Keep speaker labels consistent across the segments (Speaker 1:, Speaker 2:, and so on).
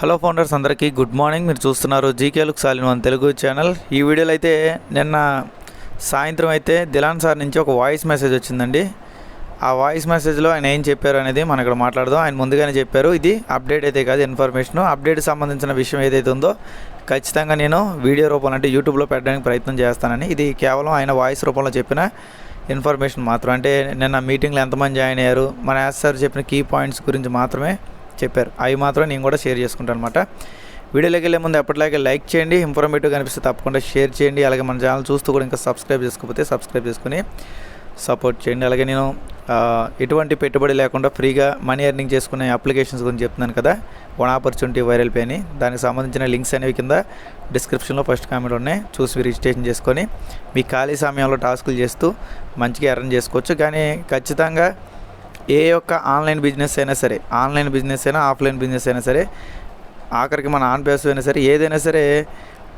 Speaker 1: Hello founders అందరికీ good morning. మీరు చూస్తున్నారు జీకే లుక్ సాలిన్ వన్ తెలుగు ఛానల్. ఈ వీడియోలో అయితే నిన్న సాయంత్రం అయితే దిలాన్ సార్ నుంచి ఒక వాయిస్ మెసేజ్ వచ్చిందండి. ఆ వాయిస్ మెసేజ్లో ఆయన ఏం చెప్పారు అనేది మనం ఇక్కడ మాట్లాడదాం. ఆయన ముందుగానే చెప్పారు ఇది అప్డేట్ అయితే కాదు ఇన్ఫర్మేషన్. అప్డేట్ సంబంధించిన విషయం ఏదైతే ఉందో ఖచ్చితంగా నేను వీడియో రూపంలో అంటే యూట్యూబ్లో పెట్టడానికి ప్రయత్నం చేస్తానని. ఇది కేవలం ఆయన వాయిస్ రూపంలో చెప్పిన ఇన్ఫర్మేషన్ మాత్రం. అంటే నిన్న మీటింగ్లో ఎంతమంది జాయిన్ అయ్యారు మన యాస్ సార్ చెప్పిన కీ పాయింట్స్ గురించి మాత్రమే చెప్పారు. అవి మాత్రం నేను కూడా షేర్ చేసుకుంటాను అనమాట వీడియోలోకి వెళ్ళే ముందు ఎప్పటిలాగే లైక్ చేయండి ఇన్ఫర్మేటివ్ కనిపిస్తే తప్పకుండా షేర్ చేయండి. అలాగే మన ఛానల్ చూస్తూ కూడా ఇంకా సబ్స్క్రైబ్ చేసుకోకపోతే సబ్స్క్రైబ్ చేసుకుని సపోర్ట్ చేయండి. అలాగే నేను ఎటువంటి పెట్టుబడి లేకుండా ఫ్రీగా మనీ ఎర్నింగ్ చేసుకునే అప్లికేషన్స్ గురించి చెప్తున్నాను కదా వన్ ఆపర్చునిటీ వైరల్ పే అని. దానికి సంబంధించిన లింక్స్ అనేవి కింద డిస్క్రిప్షన్లో ఫస్ట్ కామెంట్ ఉన్నాయి. చూసి రిజిస్ట్రేషన్ చేసుకొని మీ ఖాళీ సమయంలో టాస్కులు చేస్తూ మంచిగా ఎర్న్ చేసుకోవచ్చు. కానీ ఖచ్చితంగా ఏ యొక్క ఆన్లైన్ బిజినెస్ అయినా సరే ఆన్లైన్ బిజినెస్ అయినా ఆఫ్లైన్ బిజినెస్ అయినా సరే ఆఖరికి మన ఆన్ పేస్ అయినా సరే ఏదైనా సరే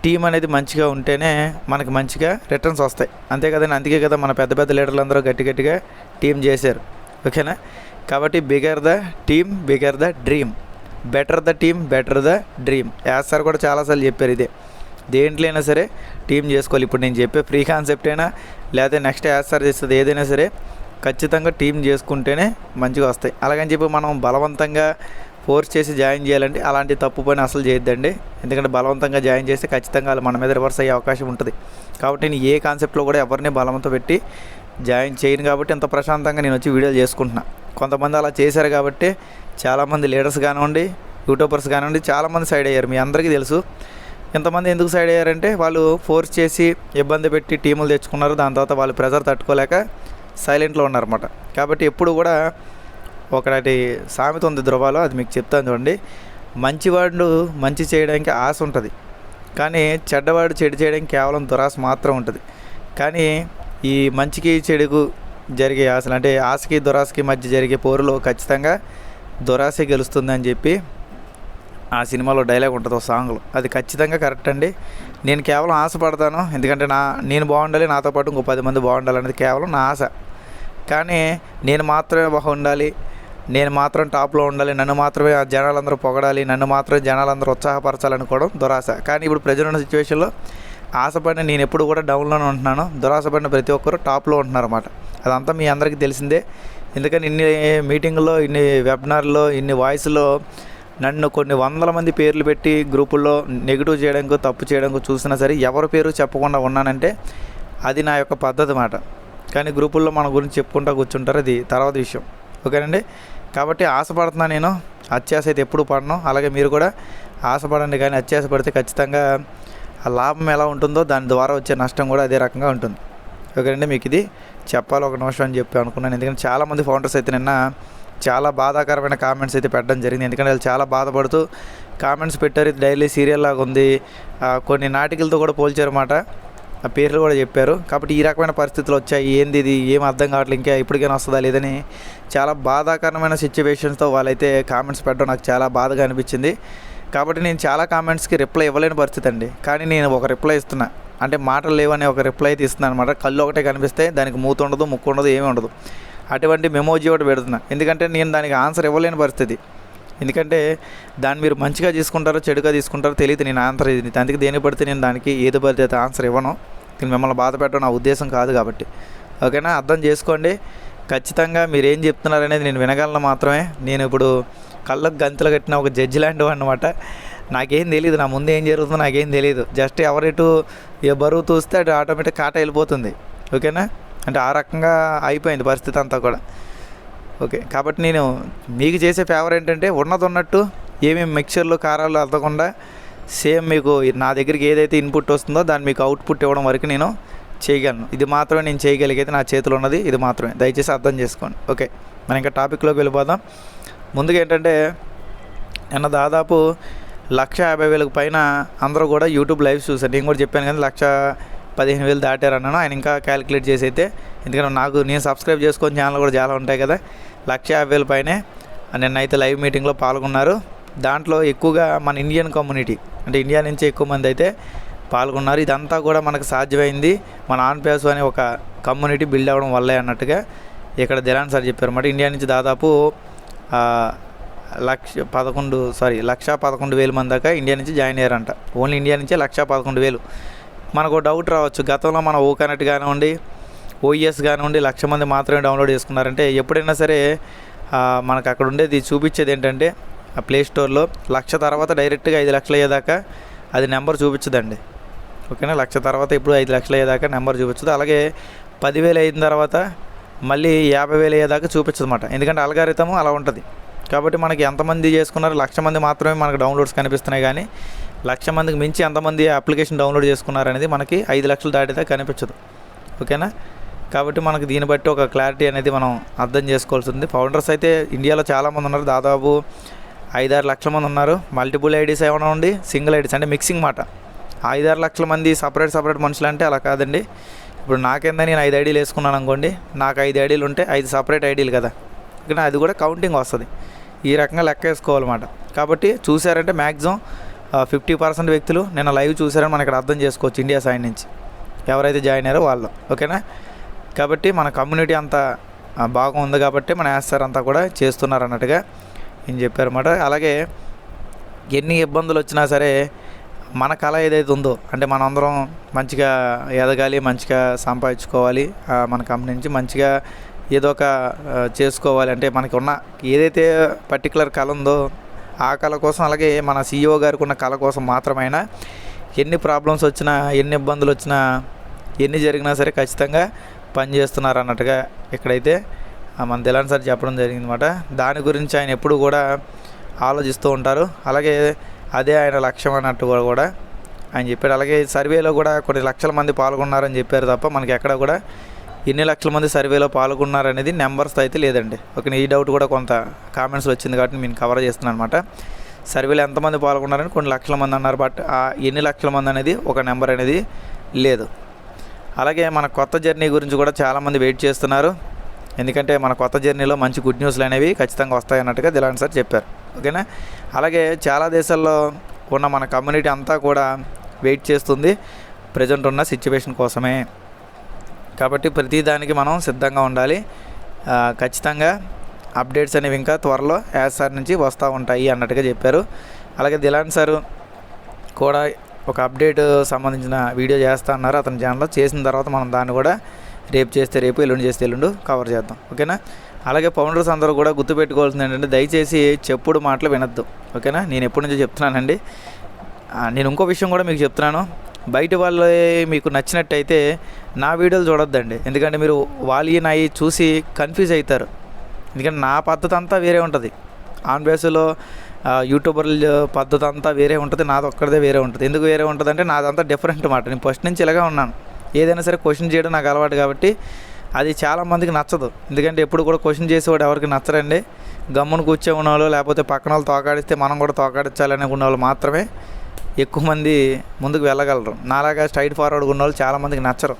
Speaker 1: టీం అనేది మంచిగా ఉంటేనే మనకి మంచిగా రిటర్న్స్ వస్తాయి. అంతే కదండి అందుకే కదా మన పెద్ద పెద్ద లీడర్లు అందరూ గట్టి గట్టిగా టీం చేశారు. ఓకేనా? కాబట్టి bigger the team bigger the dream. Better the team better the dream. As sir కూడా చాలాసార్లు చెప్పారు ఇదే. దేంట్లో అయినా సరే టీం చేసుకోవాలి. ఇప్పుడు నేను చెప్పే ఫ్రీ కాన్సెప్ట్ అయినా లేకపోతే నెక్స్ట్ యాస్ సార్ చేస్తుంది ఏదైనా సరే ఖచ్చితంగా టీం చేసుకుంటేనే మంచిగా వస్తాయి. అలాగని చెప్పి మనం బలవంతంగా ఫోర్స్ చేసి జాయిన్ చేయాలంటే అలాంటి తప్పు పని అసలు చేయొద్దండి. ఎందుకంటే బలవంతంగా జాయిన్ చేస్తే ఖచ్చితంగా వాళ్ళు మన మీద రివర్స్ అయ్యే అవకాశం ఉంటుంది. కాబట్టి నేను ఏ కాన్సెప్ట్లో కూడా ఎవరిని బలవంతో పెట్టి జాయిన్ చేయను కాబట్టి ఇంత ప్రశాంతంగా నేను వచ్చి వీడియోలు చేసుకుంటున్నా. కొంతమంది అలా చేశారు కాబట్టి చాలామంది లీడర్స్ కానివ్వండి యూట్యూబర్స్ కానివ్వండి చాలామంది సైడ్ అయ్యారు. మీ అందరికీ తెలుసు. ఇంతమంది ఎందుకు సైడ్ అయ్యారంటే వాళ్ళు ఫోర్స్ చేసి ఇబ్బంది పెట్టి టీములు తెచ్చుకున్నారు. దాని తర్వాత వాళ్ళు ప్రెజర్ తట్టుకోలేక సైలెంట్లో ఉన్నారన్నమాట. కాబట్టి ఎప్పుడు కూడా ఒకటి సామెత ఉంది ధృవాలో అది మీకు చెప్తాను చూడండి. మంచివాడు మంచి చేయడానికి ఆశ ఉంటుంది. కానీ చెడ్డవాడు చెడు చేయడానికి కేవలం దురాశ మాత్రం ఉంటుంది. కానీ ఈ మంచికి చెడుకు జరిగే ఆశలు అంటే ఆశకి దురాశకి మధ్య జరిగే పోరులో ఖచ్చితంగా దురాశ గెలుస్తుంది అని చెప్పి ఆ సినిమాలో డైలాగ్ ఉంటుంది ఒక సాంగ్లో. అది ఖచ్చితంగా కరెక్ట్ అండి. నేను కేవలం ఆశపడతాను ఎందుకంటే నా నేను బాగుండాలి నాతో పాటు ఇంకో పది మంది బాగుండాలి అనేది కేవలం నా ఆశ. కానీ నేను మాత్రమే బాగుండాలి నేను మాత్రం టాప్లో ఉండాలి. నన్ను మాత్రమే ఆ జనాలందరూ పొగడాలి. నన్ను మాత్రమే జనాలందరూ ఉత్సాహపరచాలనుకోవడం దురాశ. కానీ ఇప్పుడు ప్రజెంట్ ఉన్న సిచ్యువేషన్లో ఆశపడిన నేను ఎప్పుడు కూడా డౌన్లోనే ఉంటున్నాను. దురాశపడిన ప్రతి ఒక్కరు టాప్లో ఉంటున్నారు అన్నమాట అదంతా మీ అందరికీ తెలిసిందే. ఎందుకని ఇన్ని మీటింగుల్లో ఇన్ని వెబినార్లో ఇన్ని వాయిస్లో నన్ను కొన్ని వందల మంది పేర్లు పెట్టి గ్రూపుల్లో నెగిటివ్ చేయడానికి తప్పు చేయడానికి చూసినా సరే ఎవరి పేరు చెప్పకుండా ఉన్నానంటే అది నా యొక్క పద్ధతి మాట కానీ గ్రూపుల్లో మన గురించి చెప్పుకుంటా కూర్చుంటారు అది తర్వాత విషయం. ఓకేనండి? కాబట్టి ఆశపడుతున్నా నేను అత్యాశ అయితే ఎప్పుడు పడను. అలాగే మీరు కూడా ఆశపడండి కానీ అత్యాశ పడితే ఖచ్చితంగా ఆ లాభం ఎలా ఉంటుందో దాని ద్వారా వచ్చే నష్టం కూడా అదే రకంగా ఉంటుంది. ఓకేనండి? మీకు ఇది చెప్పాలి ఒక నిమిషం అని చెప్పి అనుకున్నాను. ఎందుకంటే చాలామంది ఫౌండర్స్ అయితే నిన్న చాలా బాధాకరమైన కామెంట్స్ అయితే పెట్టడం జరిగింది. ఎందుకంటే వాళ్ళు చాలా బాధపడుతూ కామెంట్స్ పెట్టారు. ఇది డైలీ సీరియల్ లాగా ఉంది. కొన్ని నాటికలతో కూడా పోల్చారన్నమాట పేర్లు కూడా చెప్పారు. కాబట్టి ఈ రకమైన పరిస్థితులు వచ్చాయి. ఏంది ఇది? ఏం అర్థం కావట్లేదు ఇంకా ఇప్పటికైనా వస్తుందా లేదని చాలా బాధాకరమైన సిచ్యువేషన్స్తో వాళ్ళైతే కామెంట్స్ పెట్టడం నాకు చాలా బాధగా అనిపించింది. కాబట్టి నేను చాలా కామెంట్స్కి రిప్లై ఇవ్వలేని పరిస్థితి అండి. కానీ నేను ఒక రిప్లై ఇస్తున్నా. అంటే మాటలు లేవని ఒక రిప్లై అయితే ఇస్తున్నాను అనమాట కళ్ళు ఒకటే కనిపిస్తే దానికి మూత ఉండదు ముక్కు ఉండదు ఏమీ ఉండదు. అటువంటి మెమోజీ ఒకటి పెడుతున్నా. ఎందుకంటే నేను దానికి ఆన్సర్ ఇవ్వలేని పరిస్థితి. ఎందుకంటే దాన్ని మీరు మంచిగా తీసుకుంటారో చెడుగా తీసుకుంటారో తెలియదు నేను ఆన్సర్ ఇది. అందుకే దేని పడితే నేను దానికి ఏది పడితే ఆన్సర్ ఇవ్వను. నేను మిమ్మల్ని బాధ పెట్టడం నా ఉద్దేశం కాదు కాబట్టి. ఓకేనా? అర్థం చేసుకోండి. ఖచ్చితంగా మీరు ఏం చెప్తున్నారు అనేది నేను వినగలను మాత్రమే. నేను ఇప్పుడు కళ్ళకు గంతులు కట్టిన ఒక జడ్జి లాంటి అనమాట నాకేం తెలియదు నా ముందు ఏం జరుగుతుందో నాకేం తెలియదు జస్ట్ ఎవరిటు ఏ బరువు చూస్తే అటు ఆటోమేటిక్ కాట వెళ్ళిపోతుంది. ఓకేనా? అంటే ఆ రకంగా అయిపోయింది పరిస్థితి అంతా కూడా. ఓకే. కాబట్టి నేను మీకు చేసే ఫేవర్ ఏంటంటే ఉన్నది ఉన్నట్టు ఏమేమి మిక్చర్లు కారాలు అద్దకుండా సేమ్ మీకు నా దగ్గరికి ఏదైతే ఇన్పుట్ వస్తుందో దాన్ని మీకు అవుట్పుట్ ఇవ్వడం వరకు నేను చేయగలను. ఇది మాత్రమే నేను చేయగలిగేది నా చేతిలో ఉన్నది ఇది మాత్రమే. దయచేసి అర్థం చేసుకోండి. ఓకే. మనం ఇంకా టాపిక్లోకి వెళ్ళిపోదాం. ముందుగా ఏంటంటే నిన్న దాదాపు లక్ష యాభై వేలకు పైన అందరూ కూడా యూట్యూబ్ లైవ్ చూసారు నేను కూడా చెప్పాను కానీ లక్ష పదిహేను వేలు దాటారు అన్నాను. ఆయన ఇంకా క్యాలిక్యులేట్ చేసి అయితే ఎందుకంటే నాకు నేను సబ్స్క్రైబ్ చేసుకొని ఛానల్ కూడా చాలా ఉంటాయి కదా. లక్ష యాభై వేల పైనే. నిన్నైతే లైవ్ మీటింగ్లో పాల్గొన్నారు. దాంట్లో ఎక్కువగా మన ఇండియన్ కమ్యూనిటీ అంటే ఇండియా నుంచి ఎక్కువ మంది అయితే పాల్గొన్నారు. ఇదంతా కూడా మనకు సాధ్యమైంది. మన ఆన్ అనే ఒక కమ్యూనిటీ బిల్డ్ అవ్వడం వల్లే అన్నట్టుగా ఇక్కడ దిలాన్ సార్ చెప్పారు. అన్నమాట ఇండియా నుంచి దాదాపు లక్ష పదకొండు సారీ లక్ష పదకొండు వేల మంది దాకా ఇండియా నుంచి జాయిన్ అయ్యారంట. ఓన్లీ ఇండియా నుంచే లక్ష పదకొండు వేలు. మనకు డౌట్ రావచ్చు. గతంలో మన ఓ కనెక్ట్ కానివ్వండి ఓఈఎస్ కానివ్వండి లక్ష మంది మాత్రమే డౌన్లోడ్ చేసుకున్నారంటే ఎప్పుడైనా సరే మనకు అక్కడ ఉండేది చూపించేది ఏంటంటే ఆ ప్లే స్టోర్లో లక్ష తర్వాత డైరెక్ట్గా ఐదు లక్షలు అయ్యేదాకా అది నెంబర్ చూపించదండి. ఓకేనా? లక్ష తర్వాత ఇప్పుడు ఐదు లక్షలు అయ్యేదాకా నెంబర్ చూపించదు. అలాగే పదివేలు అయిన తర్వాత మళ్ళీ యాభై వేలు అయ్యేదాకా చూపించదు అనమాట ఎందుకంటే అలగారితము అలా ఉంటుంది. కాబట్టి మనకి ఎంతమంది చేసుకున్నారు లక్ష మంది మాత్రమే మనకు డౌన్లోడ్స్ కనిపిస్తున్నాయి కానీ లక్ష మందికి మించి ఎంతమంది అప్లికేషన్ డౌన్లోడ్ చేసుకున్నారు అనేది మనకి ఐదు లక్షలు దాటితే కనిపించదు. ఓకేనా? కాబట్టి మనకు దీన్ని బట్టి ఒక క్లారిటీ అనేది మనం అర్థం చేసుకోవాల్సి ఉంది ఫౌండర్స్ అయితే ఇండియాలో చాలామంది ఉన్నారు. దాదాపు ఐదారు లక్షల మంది ఉన్నారు. మల్టిపుల్ ఐడీస్ ఏమైనా ఉండి సింగిల్ ఐడీస్ అంటే మిక్సింగ్ మాట. ఐదారు లక్షల మంది సపరేట్ సపరేట్ మనుషులు అంటే అలా కాదండి. ఇప్పుడు నాకేందా నేను ఐదు ఐడీలు వేసుకున్నాను అనుకోండి నాకు ఐదు ఐడీలు ఉంటే ఐదు సపరేట్ ఐడీలు కదా. కానీ అది కూడా కౌంటింగ్ వస్తుంది. ఈ రకంగా లెక్క వేసుకోవాలన్నమాట. కాబట్టి చూసారంటే మ్యాక్సిమం ఫిఫ్టీ పర్సెంట్ వ్యక్తులు నిన్న లైవ్ చూసారని మనం ఇక్కడ అర్థం చేసుకోవచ్చు ఇండియా సైడ్ నుంచి. ఎవరైతే జాయిన్ అయ్యారో వాళ్ళు ఓకేనా? కాబట్టి మన కమ్యూనిటీ అంతా బాగుంది బాగా ఉంది కాబట్టి మన యాస్తారు అంతా కూడా చేస్తున్నారు అన్నట్టుగా ఏం చెప్పారన్నమాట. అలాగే ఎన్ని ఇబ్బందులు వచ్చినా సరే మన కళ ఏదైతే ఉందో అంటే మనందరం మంచిగా ఎదగాలి మంచిగా సంపాదించుకోవాలి మన కంపెనీ నుంచి మంచిగా ఏదో ఒక చేసుకోవాలి. అంటే మనకి ఉన్న ఏదైతే పర్టికులర్ కళ ఉందో ఆ కళ కోసం అలాగే మన సీఈఓ గారికి ఉన్న కళ కోసం మాత్రమైనా ఎన్ని ప్రాబ్లమ్స్ వచ్చినా ఎన్ని ఇబ్బందులు వచ్చినా ఎన్ని జరిగినా సరే ఖచ్చితంగా పని చేస్తున్నారు అన్నట్టుగా ఇక్కడైతే ఆ, మన దిలాన్ సార్ చెప్పడం జరిగింది అనమాట దాని గురించి ఆయన ఎప్పుడు కూడా ఆలోచిస్తూ ఉంటారు. అలాగే అదే ఆయన లక్ష్యం అన్నట్టు కూడా కూడా ఆయన చెప్పాడు. అలాగే సర్వేలో కూడా కొన్ని లక్షల మంది పాల్గొన్నారని చెప్పారు తప్ప మనకి ఎక్కడ కూడా ఎన్ని లక్షల మంది సర్వేలో పాల్గొన్నారనేది నెంబర్స్ అయితే లేదండి. ఓకే ఈ డౌట్ కూడా కొంత కామెంట్స్లో వచ్చింది కాబట్టి నేను కవర్ చేస్తున్నాను అనమాట సర్వేలో ఎంతమంది పాల్గొన్నారని కొన్ని లక్షల మంది అన్నారు బట్ ఆ ఎన్ని లక్షల మంది అనేది ఒక నెంబర్ అనేది లేదు. అలాగే మన కొత్త జర్నీ గురించి కూడా చాలామంది వెయిట్ చేస్తున్నారు. ఎందుకంటే మన కొత్త జర్నీలో మంచి గుడ్ న్యూస్లు అనేవి ఖచ్చితంగా వస్తాయి అన్నట్టుగా దిలాన్ సార్ చెప్పారు. ఓకేనా? అలాగే చాలా దేశాల్లో ఉన్న మన కమ్యూనిటీ అంతా కూడా వెయిట్ చేస్తుంది. ప్రజెంట్ ఉన్న సిచ్యువేషన్ కోసమే. కాబట్టి ప్రతిదానికి మనం సిద్ధంగా ఉండాలి. ఖచ్చితంగా అప్డేట్స్ అనేవి ఇంకా త్వరలో యాజ్ సార్ నుంచి వస్తూ ఉంటాయి అన్నట్టుగా చెప్పారు. అలాగే దిలాన్ సారు కూడా ఒక అప్డేట్ సంబంధించిన వీడియో చేస్తా అన్నారు. అతని ఛానల్లో చేసిన తర్వాత మనం దాన్ని కూడా రేపు చేస్తే రేపు ఎల్లుండి చేస్తే ఎల్లుండి కవర్ చేద్దాం. ఓకేనా? అలాగే పౌండర్స్ అందరూ కూడా గుర్తుపెట్టుకోవాల్సింది ఏంటంటే దయచేసి చెప్పుడు మాటలు వినొద్దు. ఓకేనా? నేను ఎప్పటి నుంచో చెప్తున్నానండి. నేను ఇంకో విషయం కూడా మీకు చెప్తున్నాను. బయట వాళ్ళు మీకు నచ్చినట్టయితే నా వీడియోలు చూడొద్దండి. ఎందుకంటే మీరు వాళ్ళు నాయి చూసి కన్ఫ్యూజ్ అవుతారు. ఎందుకంటే నా పద్ధతి అంతా వేరే ఉంటుంది. ఆన్ బేస్లో యూట్యూబర్ల పద్ధతి అంతా వేరే ఉంటుంది నాది ఒక్కడిదే వేరే ఉంటుంది. ఎందుకు వేరే ఉంటుంది అంటే నాదంతా డిఫరెంట్ మాట. నేను ఫస్ట్ నుంచి ఇలాగే ఉన్నాను. ఏదైనా సరే క్వశ్చన్ చేయడం నాకు అలవాటు కాబట్టి అది చాలామందికి నచ్చదు. ఎందుకంటే ఎప్పుడు కూడా క్వశ్చన్ చేసేవాడు ఎవరికి నచ్చరండి. గమ్మును కూర్చో ఉన్నవాళ్ళు లేకపోతే పక్కన వాళ్ళు తోకాడిస్తే మనం కూడా తోకాడించాలని ఉన్న వాళ్ళు మాత్రమే ఎక్కువ మంది ముందుకు వెళ్ళగలరు. నాలాగా స్ట్రైట్ ఫార్వర్డ్ ఉన్న వాళ్ళు చాలామందికి నచ్చరు.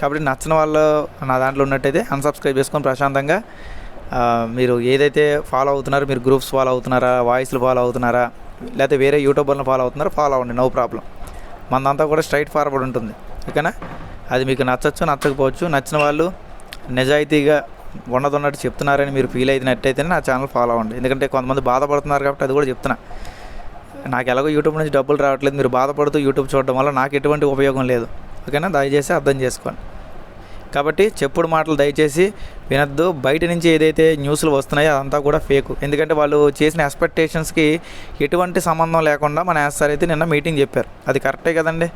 Speaker 1: కాబట్టి నచ్చిన వాళ్ళు నా దాంట్లో ఉన్నట్టయితే అన్సబ్స్క్రైబ్ చేసుకొని ప్రశాంతంగా మీరు ఏదైతే ఫాలో అవుతున్నారో మీరు గ్రూప్స్ ఫాలో అవుతున్నారా వాయిస్లు ఫాలో అవుతున్నారా లేకపోతే వేరే యూట్యూబర్లను ఫాలో అవుతున్నారా ఫాలో అవ్వండి నో ప్రాబ్లం మనంతా కూడా స్ట్రైట్ ఫార్వర్డ్ ఉంటుంది. ఓకేనా? అది మీకు నచ్చచ్చు నచ్చకపోవచ్చు నచ్చిన వాళ్ళు నిజాయితీగా ఉన్నదన్నట్టు చెప్తున్నారని మీరు ఫీల్ అయినట్టయితేనే నా ఛానల్ ఫాలో అవ్వండి. ఎందుకంటే కొంతమంది బాధపడుతున్నారు కాబట్టి అది కూడా చెప్తున్నా. నాకు ఎలాగో యూట్యూబ్ నుంచి డబ్బులు రావట్లేదు. మీరు బాధపడుతూ యూట్యూబ్ చూడడం వల్ల నాకు ఎటువంటి ఉపయోగం లేదు. ఓకేనా? దయచేసి అర్థం చేసుకోండి. కాబట్టి చెప్పుడు మాటలు దయచేసి వినద్దు. బయట నుంచి ఏదైతే న్యూస్లు వస్తున్నాయో అదంతా కూడా ఫేక్ ఎందుకంటే వాళ్ళు చేసిన ఎక్స్పెక్టేషన్స్కి ఎటువంటి సంబంధం లేకుండా మన యాస్ సార్ అయితే నిన్న మీటింగ్ చెప్పారు. అది కరెక్టే కదండి?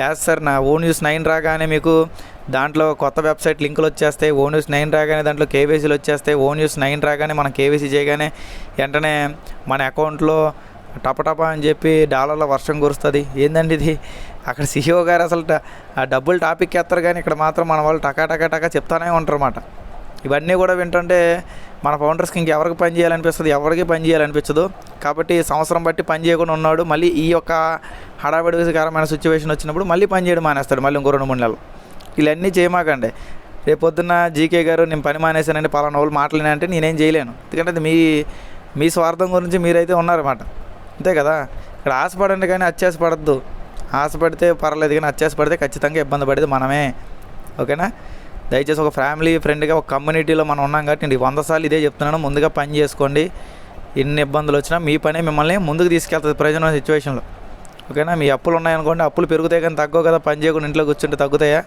Speaker 1: యాస్ సార్ నా ఓ న్యూస్ నైన్ రాగానే మీకు దాంట్లో కొత్త వెబ్సైట్ లింకులు వచ్చేస్తాయి. ఓ న్యూస్ నైన్ రాగానే దాంట్లో కేవైసీలు వచ్చేస్తాయి. ఓ న్యూస్ నైన్ రాగానే మనం కేవైసీ చేయగానే వెంటనే మన అకౌంట్లో టపటప అని చెప్పి డాలర్ల వర్షం కురుస్తుంది. ఏందండి ఇది? అక్కడ సిఇఓ గారు అసలు ఆ డబ్బులు టాపిక్ ఎత్తారు కానీ ఇక్కడ మాత్రం మన వాళ్ళు టకా టకా టకా చెప్తానే ఉంటారు అన్నమాట ఇవన్నీ కూడా వింటుంటే మన ఫౌండర్స్కి ఇంకెవరికి పని చేయాలనిపిస్తుంది? ఎవరికి పని చేయాలనిపించదు కాబట్టి సంవత్సరం బట్టి పని చేయకుండా ఉన్నాడు. మళ్ళీ ఈ యొక్క హడావిడికరమైన సిచ్యువేషన్ వచ్చినప్పుడు మళ్ళీ పని చేయడం మానేస్తాడు మళ్ళీ ఇంకో రెండు మూడు నెలలు. ఇవన్నీ చేయమాకండి. రేపు పొద్దున్న జీకే గారు నేను పని మానేశానండి పలానా వాళ్ళు మాట్లాడినంటే నేనేం చేయలేను. ఎందుకంటే అది మీ మీ స్వార్థం గురించి మీరైతే ఉన్నారన్నమాట. అంతే కదా? ఇక్కడ ఆశపడండి కానీ అత్యాశపడద్దు. ఆశపడితే పర్లేదు కానీ అత్యాశపడితే ఖచ్చితంగా ఇబ్బంది పడేది మనమే. ఓకేనా? దయచేసి ఒక ఫ్యామిలీ ఫ్రెండ్గా ఒక కమ్యూనిటీలో మనం ఉన్నాం కాబట్టి నేను వంద సార్లు ఇదే చెప్తున్నాను. ముందుగా పని చేసుకోండి. ఎన్ని ఇబ్బందులు వచ్చినా మీ పనే మిమ్మల్ని ముందుకు తీసుకెళ్తుంది ప్రయోజనం సిచ్యువేషన్లో. ఓకేనా? మీ అప్పులు ఉన్నాయనుకోండి అప్పులు పెరుగుతాయి కానీ తగ్గవు కదా? పని చేయకుండా ఇంట్లో కూర్చుంటే తగ్గుతాయా?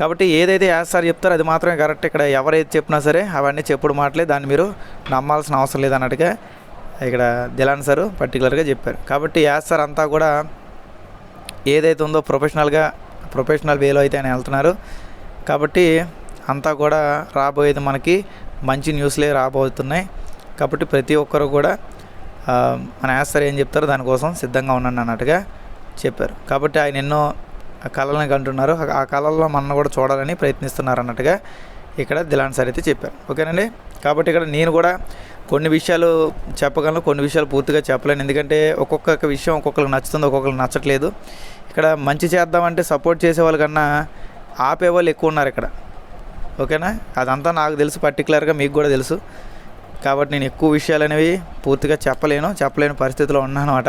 Speaker 1: కాబట్టి ఏదైతే యాజ్ సార్ చెప్తారో అది మాత్రమే కరెక్ట్. ఇక్కడ ఎవరైతే చెప్పినా సరే అవన్నీ చెప్పుడు మాటలే. దాన్ని మీరు నమ్మాల్సిన అవసరం లేదన్నట్టుగా ఇక్కడ దిలాన్ సార్ పర్టికులర్గా చెప్పారు. కాబట్టి యాజ్ సార్ అంతా కూడా ఏదైతే ఉందో ప్రొఫెషనల్గా ప్రొఫెషనల్ వేలో అయితే ఆయన వెళ్తున్నారు. కాబట్టి అంతా కూడా రాబోయేది మనకి మంచి న్యూస్లే రాబోతున్నాయి. కాబట్టి ప్రతి ఒక్కరు కూడా మన యాజ్ సార్ ఏం చెప్తారో దానికోసం సిద్ధంగా ఉండండి అన్నట్టుగా చెప్పారు. కాబట్టి ఆయన ఎన్నో కళలను కంటున్నారు. ఆ- కళల్లో మనం కూడా చూడాలని ప్రయత్నిస్తున్నారు అన్నట్టుగా ఇక్కడ దిలాన్ సార్ అయితే చెప్పారు. ఓకేనండి? కాబట్టి ఇక్కడ నేను కూడా కొన్ని విషయాలు చెప్పగలను కొన్ని విషయాలు పూర్తిగా చెప్పలేను. ఎందుకంటే ఒక్కొక్క విషయం ఒక్కొక్కరికి నచ్చుతుంది ఒక్కొక్కరికి నచ్చట్లేదు. ఇక్కడ మంచి చేద్దామంటే సపోర్ట్ చేసే వాళ్ళకన్నా ఆపే వాళ్ళు ఎక్కువ ఉన్నారు ఇక్కడ. ఓకేనా? అదంతా నాకు తెలుసు పర్టికులర్గా మీకు కూడా తెలుసు. కాబట్టి నేను ఎక్కువ విషయాలు అనేవి పూర్తిగా చెప్పలేను చెప్పలేని పరిస్థితిలో ఉన్నాను అనమాట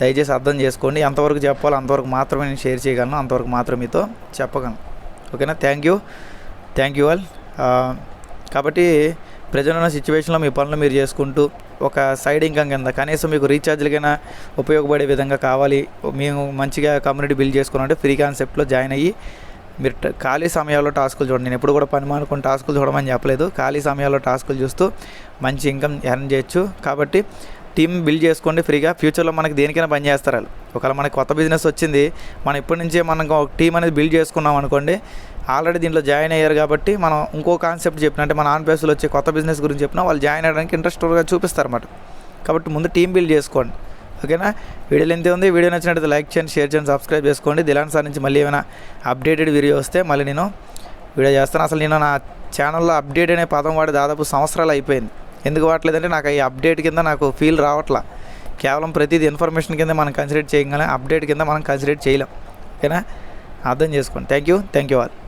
Speaker 1: దయచేసి అర్థం చేసుకోండి. ఎంతవరకు చెప్పాలో అంతవరకు మాత్రమే నేను షేర్ చేయగలను అంతవరకు మాత్రం మీతో చెప్పగలను. ఓకేనా? Thank you. Thank you all కాబట్టి ప్రజలు ఉన్న సిచ్యువేషన్లో మీ పనులు మీరు చేసుకుంటూ ఒక సైడ్ ఇన్కమ్ కింద కనీసం మీకు రీఛార్జ్లకైనా ఉపయోగపడే విధంగా కావాలి. మేము మంచిగా కమ్యూనిటీ బిల్డ్ చేసుకున్నట్టు ఫ్రీ కాన్సెప్ట్లో జాయిన్ అయ్యి మీరు ఖాళీ సమయాల్లో టాస్కులు చూడండి. నేను ఎప్పుడు కూడా పని మానుకొని టాస్కులు చూడమని చెప్పలేదు. ఖాళీ సమయాల్లో టాస్కులు చూస్తూ మంచి ఇన్కమ్ ఎర్న్ చేయొచ్చు. కాబట్టి టీమ్ బిల్డ్ చేసుకోండి ఫ్రీగా ఫ్యూచర్లో మనకి దేనికైనా పని చేస్తారు ఒకవేళ మనకి కొత్త బిజినెస్ వచ్చింది మనం ఇప్పటి నుంచే మనం ఒక టీం అనేది బిల్డ్ చేసుకున్నాం అనుకోండి ఆల్రెడీ దీంట్లో జాయిన్ అయ్యారు కాబట్టి మనం ఇంకో కాన్సెప్ట్ చెప్పిన అంటే మన ఆన్ వచ్చే కొత్త బిజినెస్ గురించి చెప్పినా వాళ్ళు జాయిన్ అవ్వడానికి ఇంట్రెస్ట్గా చూపిస్తారు అన్నమాట కాబట్టి ముందు టీం బిల్డ్ చేసుకోండి. ఓకేనా? వీడియోలు ఎంత ఉంది? వీడియో నచ్చినట్లయితే లైక్ చేయండి షేర్ చేయండి సబ్స్క్రైబ్ చేసుకోండి. దిలాన్ సార్ నుంచి మళ్ళీ ఏమైనా అప్డేటెడ్ వీడియో వస్తే మళ్ళీ నేను వీడియో చేస్తాను. అసలు నేను నా ఛానల్లో అప్డేట్ అనే పదం వాడి దాదాపు సంవత్సరాలు అయిపోయింది. ఎందుకు వాడలేదంటే నాకు ఈ అప్డేట్ కింద నాకు ఫీల్ రావట్లా. కేవలం ప్రతిదీ ఇన్ఫర్మేషన్ కింద మనం కన్సిడర్ చేయగలం అప్డేట్ కింద మనం కన్సిడర్ చేయలేం. ఓకేనా? అర్థం చేసుకోండి. Thank you thank you all